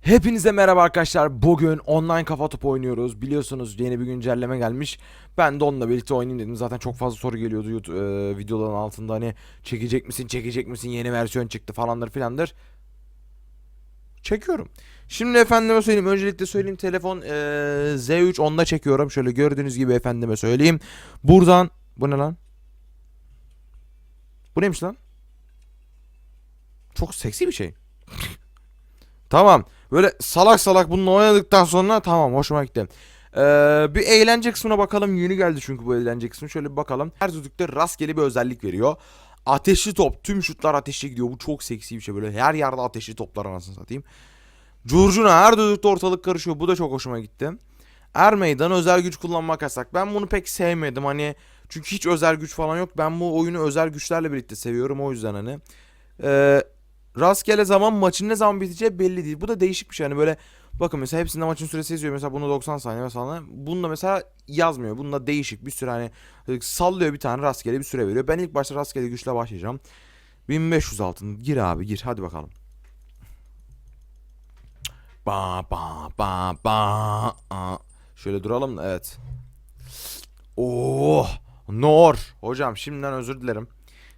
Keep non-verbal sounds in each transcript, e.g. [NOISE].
Hepinize merhaba arkadaşlar. Bugün online kafa topu oynuyoruz. Biliyorsunuz yeni bir güncelleme gelmiş. Ben de onunla birlikte oynayayım dedim. Zaten çok fazla soru geliyordu YouTube, e, videoların altında hani çekecek misin, çekecek misin, yeni versiyon çıktı falandır filandır. Çekiyorum. Şimdi efendime söyleyeyim. Öncelikle söyleyeyim telefon e, Z3 onda çekiyorum. Şöyle gördüğünüz gibi efendime söyleyeyim. Buradan bu ne lan? Bu neymiş lan? Çok seksi bir şey. [LAUGHS] Tamam. Böyle salak salak bununla oynadıktan sonra tamam hoşuma gitti. Ee, bir eğlence kısmına bakalım. Yeni geldi çünkü bu eğlence kısmı. Şöyle bir bakalım. Her düdükte rastgele bir özellik veriyor. Ateşli top. Tüm şutlar ateşli gidiyor. Bu çok seksi bir şey. Böyle her yerde ateşli toplar anasını satayım. Curcuna her düdükte ortalık karışıyor. Bu da çok hoşuma gitti. Er meydan özel güç kullanmak yasak. Ben bunu pek sevmedim. Hani çünkü hiç özel güç falan yok. Ben bu oyunu özel güçlerle birlikte seviyorum. O yüzden hani. Ee, rastgele zaman maçın ne zaman biteceği belli değil. Bu da değişik bir şey. Hani böyle bakın mesela hepsinde maçın süresi yazıyor. Mesela bunu 90 saniye mesela. Bunda mesela yazmıyor. Bunda değişik bir süre hani sallıyor bir tane rastgele bir süre veriyor. Ben ilk başta rastgele güçle başlayacağım. 1500 altın. Gir abi gir. Hadi bakalım. Ba ba ba ba. Aa. Şöyle duralım da evet. Oh! Nor. Hocam şimdiden özür dilerim.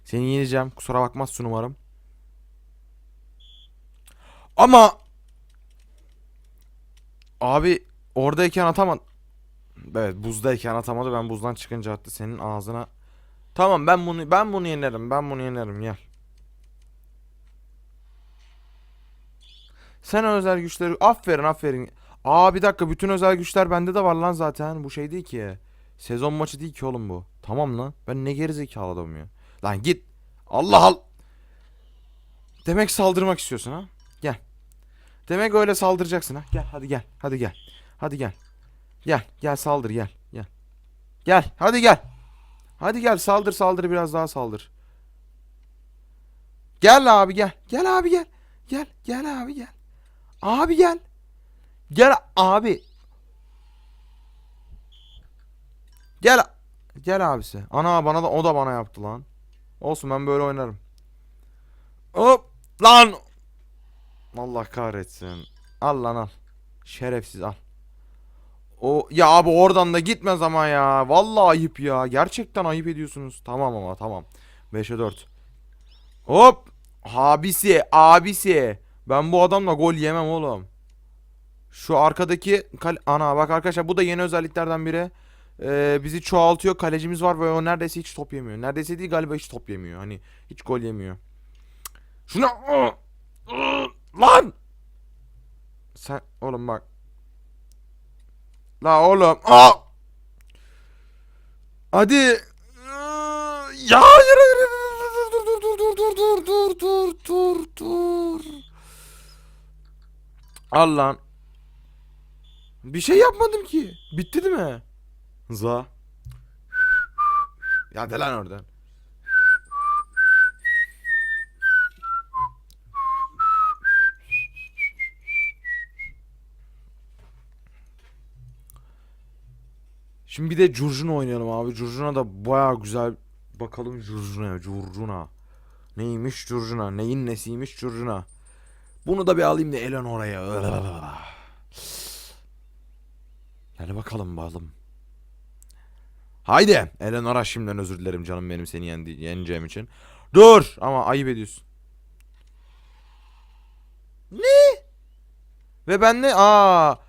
Seni yeneceğim. Kusura bakmazsın umarım. Ama abi oradayken atamadı. Evet buzdayken atamadı. Ben buzdan çıkınca attı senin ağzına. Tamam ben bunu ben bunu yenerim. Ben bunu yenerim gel. Sen özel güçleri aferin aferin. Aa bir dakika bütün özel güçler bende de var lan zaten. Bu şey değil ki. Sezon maçı değil ki oğlum bu. Tamam lan. Ben ne gerizekalı adamım ya. Lan git. Allah al. Demek saldırmak istiyorsun ha? Demek öyle saldıracaksın ha? Gel hadi gel. Hadi gel. Hadi gel. Gel. Gel saldır gel. Gel. Gel. Hadi gel. Hadi gel saldır saldır biraz daha saldır. Gel abi gel. Gel abi gel. Gel. Gel abi gel. Abi gel. Gel abi. Gel. Gel abisi. Ana bana da o da bana yaptı lan. Olsun ben böyle oynarım. Hop lan. Allah kahretsin. Al lan al. Şerefsiz al. O ya abi oradan da gitmez ama ya. Vallahi ayıp ya. Gerçekten ayıp ediyorsunuz. Tamam ama tamam. 5'e 4. Hop. Abisi, abisi. Ben bu adamla gol yemem oğlum. Şu arkadaki kal ana bak arkadaşlar bu da yeni özelliklerden biri. Ee, bizi çoğaltıyor. Kalecimiz var ve o neredeyse hiç top yemiyor. Neredeyse değil galiba hiç top yemiyor. Hani hiç gol yemiyor. Şuna lan. Sen oğlum bak. La oğlum. Aa! Hadi. Ya hayır hayır. Dur dur dur dur dur dur dur dur dur. Al lan. Bir şey yapmadım ki. Bitti değil mi? Za. Ya de lan oradan. Şimdi bir de Curcuna oynayalım abi. Curcuna da baya güzel. Bakalım Curcuna'ya. Curcuna. Neymiş Curcuna? Neyin nesiymiş Curcuna? Bunu da bir alayım da Eleanora'ya. Gel bakalım balım. Haydi. Eleanora şimdiden özür dilerim canım benim seni yendi, yeneceğim için. Dur ama ayıp ediyorsun. Ne? Ve ben ne? Aa.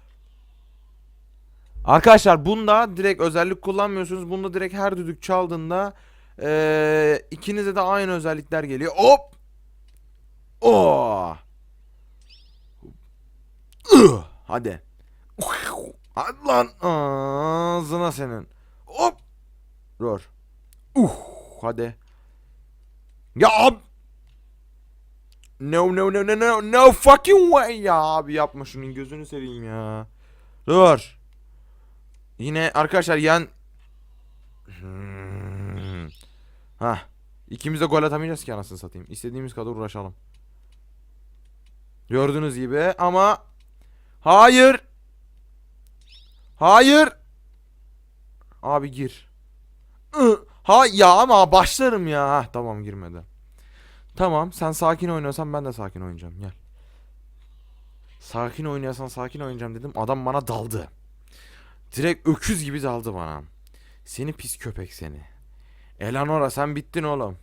Arkadaşlar bunda direkt özellik kullanmıyorsunuz. Bunda direkt her düdük çaldığında ee, ikinize de aynı özellikler geliyor. Hop. Oh. Ih, Hadi. Hadi lan. Ağzına senin. Hop. Dur. Uh. Hadi. Ya ab. No no no no no no fucking way ya abi yapma şunun gözünü seveyim ya. Dur. Yine arkadaşlar yan Hmm. Hah. İkimiz de gol atamayacağız ki anasını satayım. İstediğimiz kadar uğraşalım. Gördüğünüz gibi ama Hayır. Hayır. Abi gir. Ha ya ama başlarım ya. Hah, tamam girmedi. Tamam sen sakin oynuyorsan ben de sakin oynayacağım. Gel. Sakin oynayasan sakin oynayacağım dedim. Adam bana daldı. Direkt öküz gibi daldı bana. Seni pis köpek seni. Eleanora sen bittin oğlum.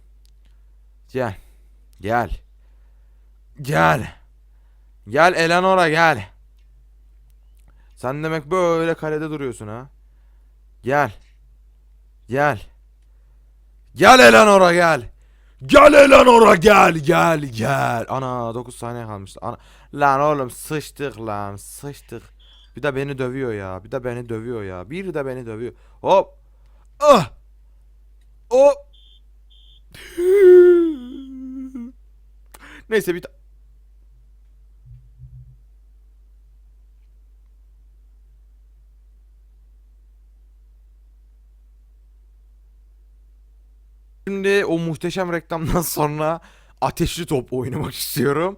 Gel. Gel. Gel. Gel Eleanora gel. Sen demek böyle kalede duruyorsun ha. Gel. Gel. Gel Eleanora gel. Gel Eleanora gel gel gel. Ana 9 saniye kalmıştı. Ana. Lan oğlum sıçtık lan sıçtık. Bir de beni dövüyor ya. Bir de beni dövüyor ya. Bir de beni dövüyor. Hop. Ah. Hop. [LAUGHS] Neyse bir Şimdi o muhteşem reklamdan [LAUGHS] sonra ateşli top oynamak istiyorum.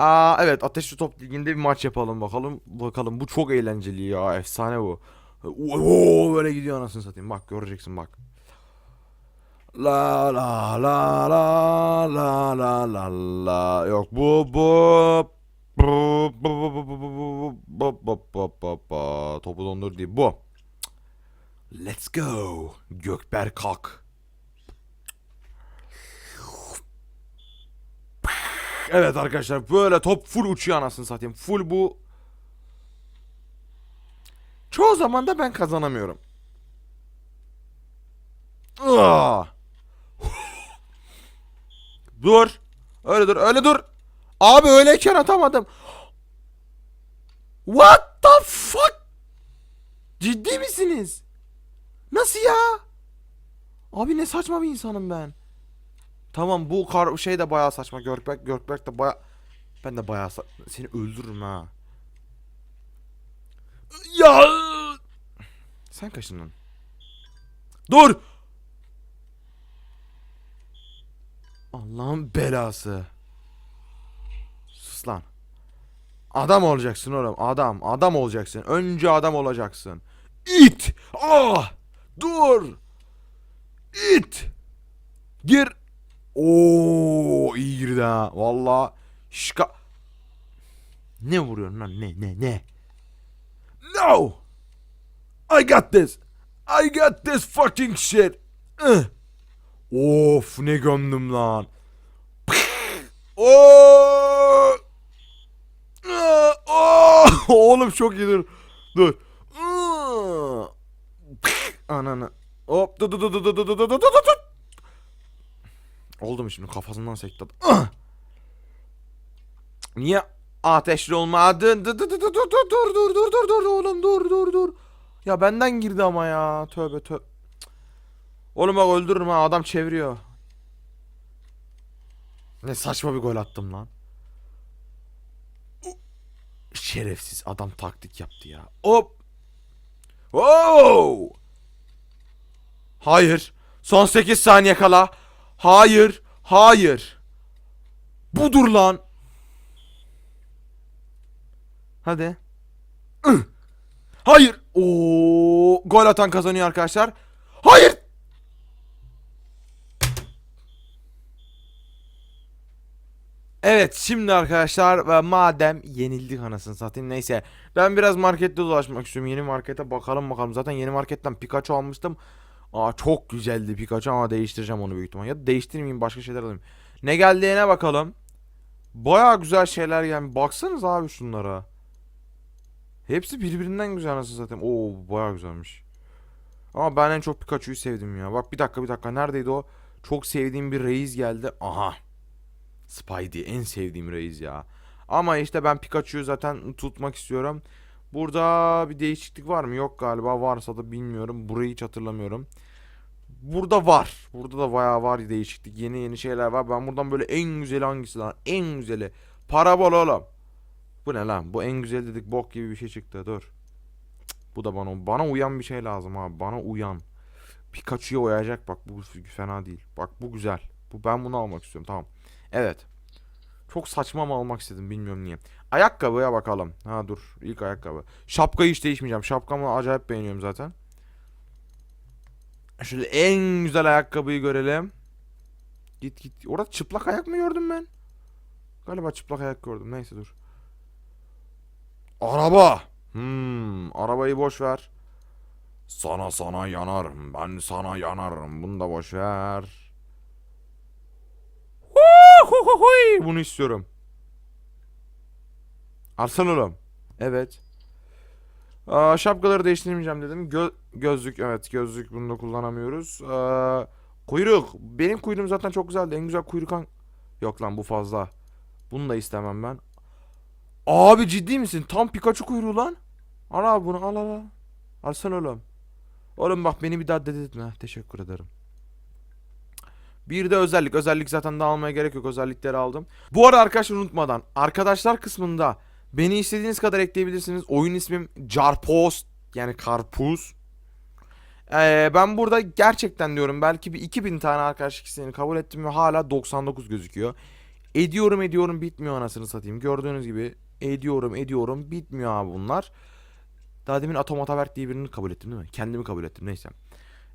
Aa evet Ateşli Top Ligi'nde bir maç yapalım bakalım. Bakalım bu çok eğlenceli ya efsane bu. Oo böyle gidiyor anasını satayım. Bak göreceksin bak. La la la la la la la la yok bu bu topu dondur diye bu. Let's go. Gökber kalk. Evet arkadaşlar böyle top full uçuyor anasını satayım. Full bu. Çoğu zaman da ben kazanamıyorum. Aa! [LAUGHS] dur. Öyle dur öyle dur. Abi öyleyken atamadım. What the fuck? Ciddi misiniz? Nasıl ya? Abi ne saçma bir insanım ben. Tamam bu kar şey de bayağı saçma. Görkberk Görkberk de bayağı ben de bayağı sa- seni öldürürüm ha. Ya sen kaşındın. Dur. Allah'ın belası. Sus lan. Adam olacaksın oğlum. Adam. Adam olacaksın. Önce adam olacaksın. İt. Ah. Dur. İt. Gir. Oo iyi girdi ha. Valla. Şka. Ne vuruyorsun lan? Ne ne ne? No. I got this. I got this fucking shit. Ih. Of ne gömdüm lan. Oo. Ih, oo. [LAUGHS] Oğlum çok iyi dur. Dur. Ananı. Hop dur dur dur dur dur dur dur dur dur. Oldu mu şimdi kafasından sekti. [CLEARS THROAT] Niye ateşli olmadın? Dur dur dur dur dur dur dur dur dur oğlum dur dur dur. Ya benden girdi ama ya. Tövbe tövbe. Oğlum bak öldürürüm ha adam çeviriyor. Ne saçma bir gol attım lan. Şerefsiz adam taktik yaptı ya. Hop. Oh! Hayır. Son 8 saniye kala. Hayır. Hayır. Budur lan. Hadi. Hayır. Oo, gol atan kazanıyor arkadaşlar. Hayır. Evet şimdi arkadaşlar ve madem yenildik anasını satayım neyse ben biraz markette dolaşmak istiyorum yeni markete bakalım bakalım zaten yeni marketten Pikachu almıştım Aa çok güzeldi Pikachu ama değiştireceğim onu büyük ihtimal. Ya da değiştirmeyeyim başka şeyler alayım. Ne geldiğine bakalım. Baya güzel şeyler yani baksanız abi şunlara. Hepsi birbirinden güzel anasını satayım? Oo baya güzelmiş. Ama ben en çok Pikachu'yu sevdim ya. Bak bir dakika bir dakika. Neredeydi o? Çok sevdiğim bir reis geldi. Aha. Spidey en sevdiğim reis ya. Ama işte ben Pikachu'yu zaten tutmak istiyorum. Burada bir değişiklik var mı? Yok galiba. Varsa da bilmiyorum. Burayı hiç hatırlamıyorum. Burada var. Burada da bayağı var değişiklik. Yeni yeni şeyler var. Ben buradan böyle en güzeli hangisi lan? En güzeli. Parabol oğlum. Bu ne lan? Bu en güzel dedik bok gibi bir şey çıktı. Dur. Bu da bana bana uyan bir şey lazım abi. Bana uyan. Pikachu'ya uyacak bak bu fena değil. Bak bu güzel. Bu ben bunu almak istiyorum. Tamam. Evet. Çok saçma ama almak istedim bilmiyorum niye. Ayakkabıya bakalım. Ha dur ilk ayakkabı. Şapkayı hiç değişmeyeceğim. Şapkamı acayip beğeniyorum zaten. Şöyle en güzel ayakkabıyı görelim. Git git. Orada çıplak ayak mı gördüm ben? Galiba çıplak ayak gördüm. Neyse dur. Araba. Hmm, arabayı boş ver. Sana sana yanarım. Ben sana yanarım. Bunu da boş ver. Huhuhuhuy, Bunu istiyorum. Alsana oğlum. Evet. Aa, şapkaları değiştirmeyeceğim dedim. Gö- gözlük evet gözlük bunu da kullanamıyoruz. Aa, kuyruk. Benim kuyruğum zaten çok güzeldi. En güzel kuyruk hang- Yok lan bu fazla. Bunu da istemem ben. Abi ciddi misin? Tam Pikachu kuyruğu lan. Al abi bunu al al al. Alsana oğlum. Oğlum bak beni bir daha dedetme. Teşekkür ederim. Bir de özellik. Özellik zaten daha almaya gerek yok. Özellikleri aldım. Bu arada arkadaşlar unutmadan. Arkadaşlar kısmında beni istediğiniz kadar ekleyebilirsiniz. Oyun ismim Carpost. Yani karpuz. Ee, ben burada gerçekten diyorum belki bir 2000 tane arkadaşlık isteğini kabul ettim ve hala 99 gözüküyor. Ediyorum ediyorum bitmiyor anasını satayım. Gördüğünüz gibi ediyorum ediyorum bitmiyor abi bunlar. Daha demin Atom Ataberk diye birini kabul ettim değil mi? Kendimi kabul ettim neyse.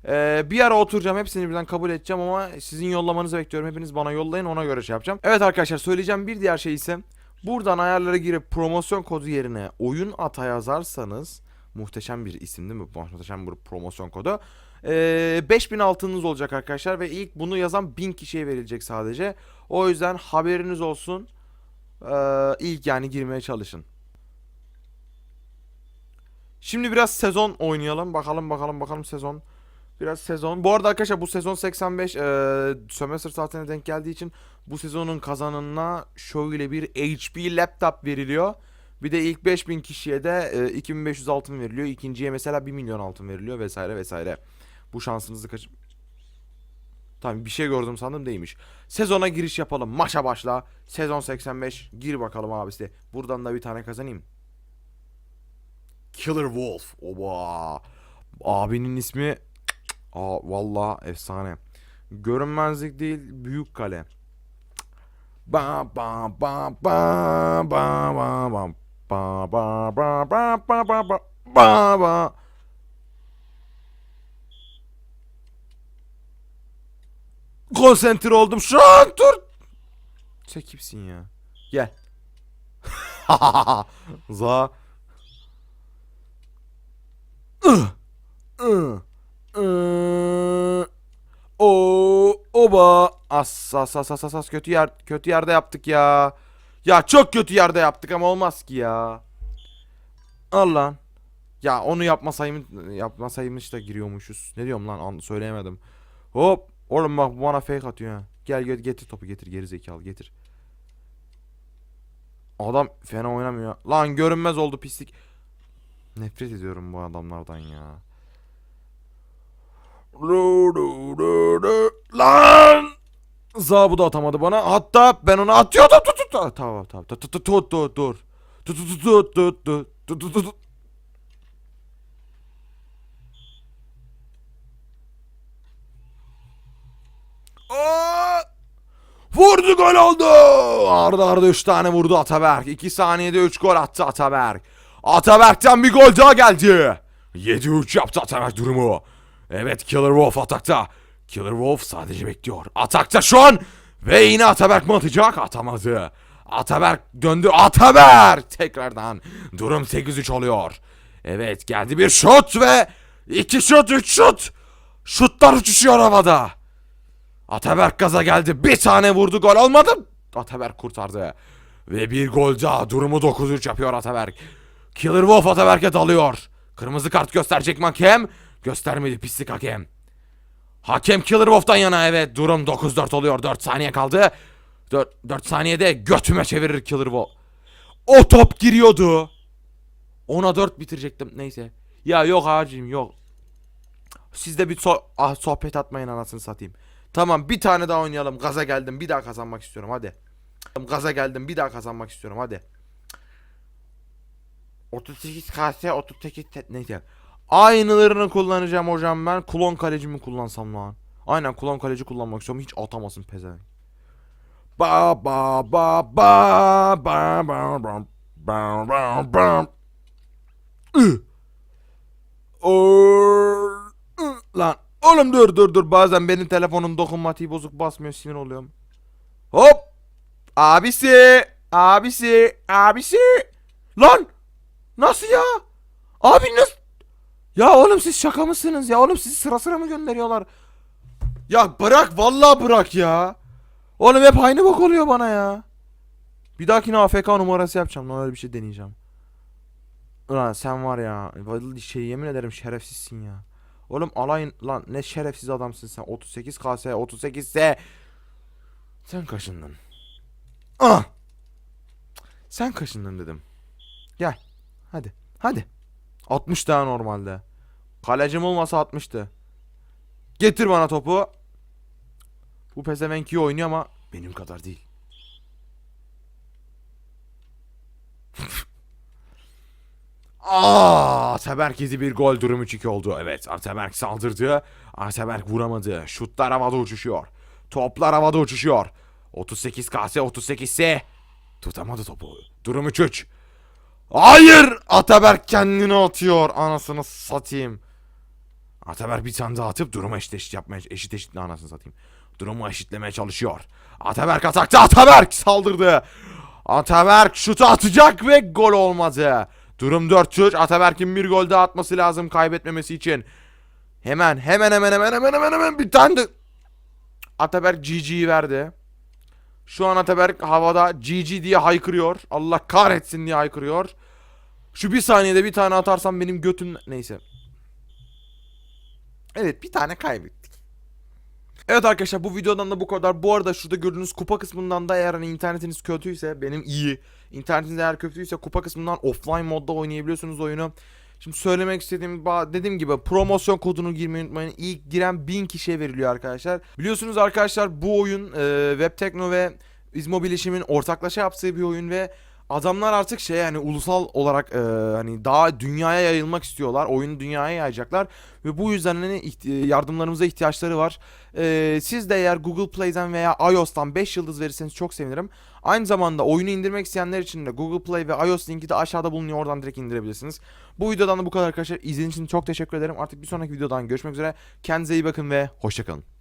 Ee, bir ara oturacağım hepsini birden kabul edeceğim ama sizin yollamanızı bekliyorum. Hepiniz bana yollayın ona göre şey yapacağım. Evet arkadaşlar söyleyeceğim bir diğer şey ise buradan ayarlara girip promosyon kodu yerine oyun ata yazarsanız muhteşem bir isim değil mi? Muhteşem bir promosyon kodu. Ee, 5000 altınız olacak arkadaşlar ve ilk bunu yazan 1000 kişiye verilecek sadece. O yüzden haberiniz olsun. Ee, ilk yani girmeye çalışın. Şimdi biraz sezon oynayalım. Bakalım bakalım bakalım sezon. Biraz sezon. Bu arada arkadaşlar bu sezon 85 e, sömestr saatine denk geldiği için bu sezonun kazananına şöyle bir HP laptop veriliyor. Bir de ilk 5000 kişiye de e, 2500 altın veriliyor. İkinciye mesela 1 milyon altın veriliyor vesaire vesaire. Bu şansınızı kaç... Tamam bir şey gördüm sandım değilmiş. Sezona giriş yapalım. Maça başla. Sezon 85. Gir bakalım abisi. Buradan da bir tane kazanayım. Killer Wolf. Oba. Abinin ismi Aa vallahi efsane. Görünmezlik değil, büyük kale. Ba ba ba ba ba ba ba ba ba ba ba ba ba ba ba ba oldum şu an dur. Sen kimsin ya? Gel. Za. O oba as as as as as kötü yer kötü yerde yaptık ya. Ya çok kötü yerde yaptık ama olmaz ki ya. Al lan. Ya onu yapmasayım yapmasaymış da giriyormuşuz. Ne diyorum lan an söyleyemedim. Hop oğlum bak bana fake atıyor ha. Gel gel getir topu getir geri zekalı getir. Adam fena oynamıyor. Lan görünmez oldu pislik. Nefret ediyorum bu adamlardan ya. Lan! Zabı da atamadı bana. Hatta ben onu atıyordum. Tut tut. Tamam tamam. Tut tut tut tut dur. Tut tut tut tut tut tut tut. Vurdu gol oldu. Arda arda 3 tane vurdu Ataberk. 2 saniyede 3 gol attı Ataberk. Ataberk'ten bir gol daha geldi. 7-3 yaptı Ataberk durumu. Evet Killer Wolf atakta. Killer Wolf sadece bekliyor. Atakta şu an. Ve yine Ataberk mi atacak? Atamadı. Ataberk döndü. Ataberk! Tekrardan. Durum 8-3 oluyor. Evet geldi bir şut ve 2 şut 3 şut. Şutlar uçuşuyor havada. Ataberk gaza geldi. Bir tane vurdu gol olmadı. Ataberk kurtardı. Ve bir gol daha. Durumu 9-3 yapıyor Ataberk. Killer Wolf Ataberk'e dalıyor. Kırmızı kart gösterecek mi hakem? Göstermedi pislik hakem. Hakem Killer Wolf'tan yana evet. Durum 9-4 oluyor. 4 saniye kaldı. 4, 4 saniyede götüme çevirir Killer Wolf. O top giriyordu. Ona 4 bitirecektim. Neyse. Ya yok abicim yok. Siz de bir so- ah, sohbet atmayın anasını satayım. Tamam bir tane daha oynayalım. Gaza geldim. Bir daha kazanmak istiyorum. Hadi. Gaza geldim. Bir daha kazanmak istiyorum. Hadi. 38 KS 38 te- neyse. Aynılarını kullanacağım hocam ben. Klon kaleci mi kullansam lan? Aynen klon kaleci kullanmak istiyorum. Hiç atamasın pezevenk. Ba ba ba ba ba ba ba ba ba ba. Lan oğlum dur dur dur bazen benim telefonum dokunmatiği bozuk basmıyor sinir oluyorum. Hop abisi abisi abisi lan Nasıl ya? Abi nasıl? Ya oğlum siz şaka mısınız ya? Oğlum sizi sıra sıra mı gönderiyorlar? Ya bırak vallahi bırak ya. Oğlum hep aynı bok oluyor bana ya. Bir dahakine AFK numarası yapacağım. Lan öyle bir şey deneyeceğim. Ulan sen var ya. Şey yemin ederim şerefsizsin ya. Oğlum alayın lan ne şerefsiz adamsın sen. 38 KS 38 S. Sen kaşındın. Ah. Sen kaşındın dedim. Gel. Hadi. Hadi. 60 daha normalde. Kalecim olmasa 60'tı. Getir bana topu. Bu pezevenk iyi oynuyor ama benim kadar değil. [LAUGHS] Aa, Ataberk yedi bir gol durum 3-2 oldu. Evet Ataberk saldırdı. Ataberk vuramadı. Şutlar havada uçuşuyor. Toplar havada uçuşuyor. 38 KS 38 S. Tutamadı topu. Durum 3-3. Hayır! Ataberk kendini atıyor. Anasını satayım. Ataberk bir tane daha atıp durumu eşit eşit yapmaya eşit eşit anasını satayım. Durumu eşitlemeye çalışıyor. Ataberk atakta. Ataberk saldırdı. Ataberk şutu atacak ve gol olmadı. Durum 4-3. Ataberk'in bir gol daha atması lazım kaybetmemesi için. Hemen hemen hemen hemen hemen hemen hemen bir tane de Ataberk GG'yi verdi. Şu an Ataberk havada GG diye haykırıyor. Allah kahretsin diye haykırıyor. Şu bir saniyede bir tane atarsam benim götüm... Neyse. Evet bir tane kaybettik. Evet arkadaşlar bu videodan da bu kadar. Bu arada şurada gördüğünüz kupa kısmından da eğer hani internetiniz kötüyse benim iyi. İnternetiniz eğer kötüyse kupa kısmından offline modda oynayabiliyorsunuz oyunu. Şimdi söylemek istediğim dediğim gibi promosyon kodunu girmeyi unutmayın. İlk giren 1000 kişiye veriliyor arkadaşlar. Biliyorsunuz arkadaşlar bu oyun e, Webtekno ve İzmobilişim'in ortaklaşa yaptığı bir oyun ve adamlar artık şey yani ulusal olarak e, hani daha dünyaya yayılmak istiyorlar. Oyunu dünyaya yayacaklar ve bu yüzden hani yardımlarımıza ihtiyaçları var. E, siz de eğer Google Play'den veya iOS'tan 5 yıldız verirseniz çok sevinirim. Aynı zamanda oyunu indirmek isteyenler için de Google Play ve iOS linki de aşağıda bulunuyor. Oradan direkt indirebilirsiniz. Bu videodan da bu kadar arkadaşlar. İzlediğiniz için çok teşekkür ederim. Artık bir sonraki videodan görüşmek üzere. Kendinize iyi bakın ve hoşçakalın.